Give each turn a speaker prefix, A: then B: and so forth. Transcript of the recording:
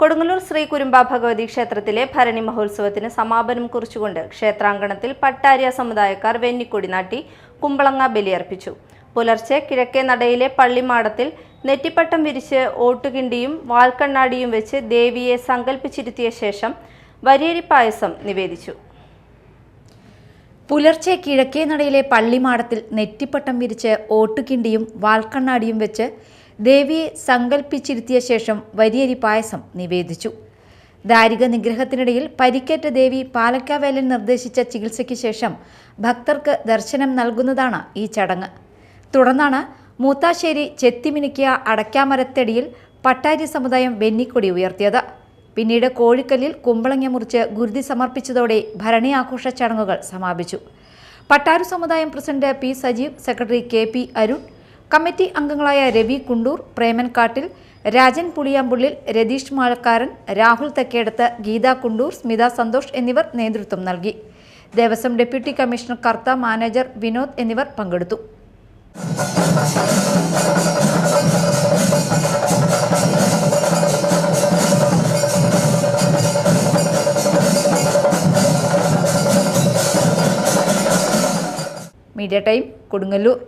A: കൊടുങ്ങല്ലൂർ ശ്രീ കുരുമ്പ ഭഗവതി ക്ഷേത്രത്തിലെ ഭരണി മഹോത്സവത്തിന് സമാപനം കുറിച്ചുകൊണ്ട് ക്ഷേത്രാങ്കണത്തിൽ പട്ടാരിയ സമുദായക്കാർ വെന്നിക്കൊടി നാട്ടി കുമ്പളങ്ങ ബലിയർപ്പിച്ചു പുലർച്ചെ കിഴക്കേ നടയിലെ പള്ളിമാടത്തിൽ നെറ്റിപ്പട്ടം വിരിച്ച് ഓട്ടുകിണ്ടിയും വാൽക്കണ്ണാടിയും വെച്ച് ദേവിയെ സങ്കല്പിച്ചിരുത്തിയ ശേഷം വരിയരി പായസം നിവേദിച്ചു.
B: പുലർച്ചെ കിഴക്കേ നടയിലെ പള്ളിമാടത്തിൽ നെറ്റിപ്പട്ടം വിരിച്ച് ഓട്ടുകിണ്ടിയും വാൽക്കണ്ണാടിയും വെച്ച് ദേവിയെ സങ്കല്പിച്ചിരുത്തിയ ശേഷം വരിയരി പായസം നിവേദിച്ചു. ദാരിക നിഗ്രഹത്തിനിടയിൽ പരിക്കേറ്റ ദേവി പാലക്കാവേലൻ നിർദ്ദേശിച്ച ചികിത്സയ്ക്ക് ശേഷം ഭക്തർക്ക് ദർശനം നൽകുന്നതാണ് ഈ ചടങ്ങ്. തുടർന്നാണ് മൂത്താശ്ശേരി ചെത്തിമിനുക്കിയ അടയ്ക്കാമരത്തടിയിൽ പട്ടാരി സമുദായം വെന്നിക്കൊടി ഉയർത്തിയത്. പിന്നീട് കോഴിക്കല്ലിൽ കുമ്പളങ്ങ മുറിച്ച് ഗുരുതി സമർപ്പിച്ചതോടെ ഭരണി ആഘോഷ ചടങ്ങുകൾ സമാപിച്ചു. പട്ടാരു സമുദായം president P Sajeev secretary K P Arun committee അംഗങ്ങളായ രവി കുണ്ടൂർ പ്രേമൻകാട്ടിൽ രാജൻ പുളിയാമ്പുള്ളിൽ രതീഷ് മാളക്കാരൻ രാഹുൽ തെക്കേടത്ത് ഗീത കുണ്ടൂർ സ്മിത സന്തോഷ് എന്നിവർ നേതൃത്വം നൽകി. Devaswom deputy commissioner Kartha manager Vinod എന്നിവർ പങ്കെടുത്തു. Media time Kodungallur.